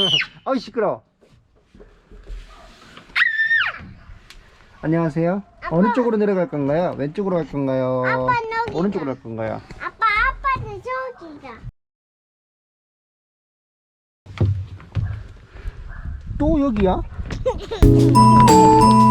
아우 시끄러. 안녕하세요. 어느 쪽으로 내려갈 건가요? 왼쪽으로 갈 건가요? 아빠, 여기다. 오른쪽으로 갈 건가요? 아빠 아빠는 저기다. 또 여기야?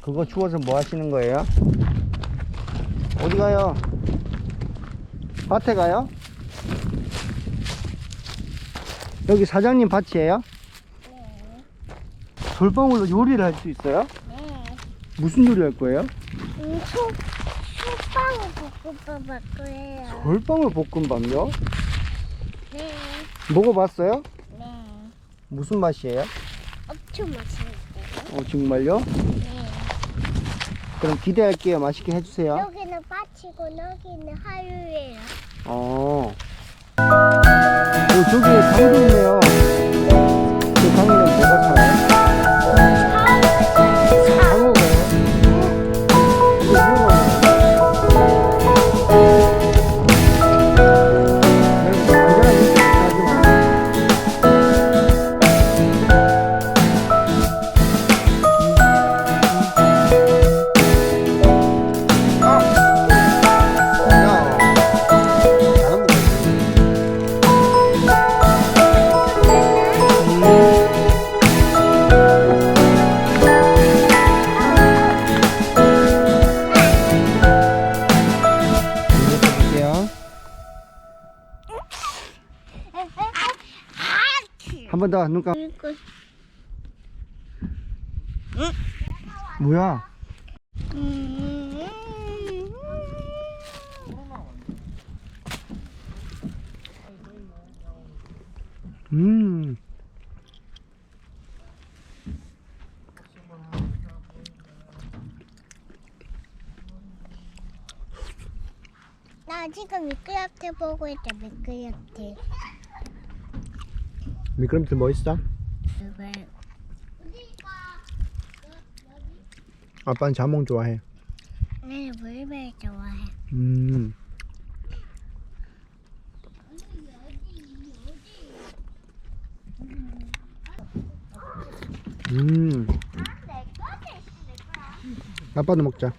그거 주워서 뭐 하시는 거예요? 어디 가요? 밭에 가요? 여기 사장님 밭이에요? 돌방울로 요리를 할 수 있어요? 네. 무슨 요리 할 거예요? 음, 소 소빵을 볶음밥 할 거예요. 돌방울 볶음밥요? 네. 먹어봤어요? 네. 무슨 맛이에요? 엄청 맛있는데요. 어, 정말요? 네. 그럼 기대할게요. 맛있게 해주세요. 여기는 빠치고 여기는 하유예요. 어. 오, 저기 강도 있네요. 한 번 더, 눈 감. 이거 뭐야? 음. 음. 나 지금 미끄럽게 보고 있다 미끄럽게. 미끄럼틀 뭐 있어? 아빠는 자몽 좋아해. 나는 물배 좋아해. 음. 음. 아빠도 먹자.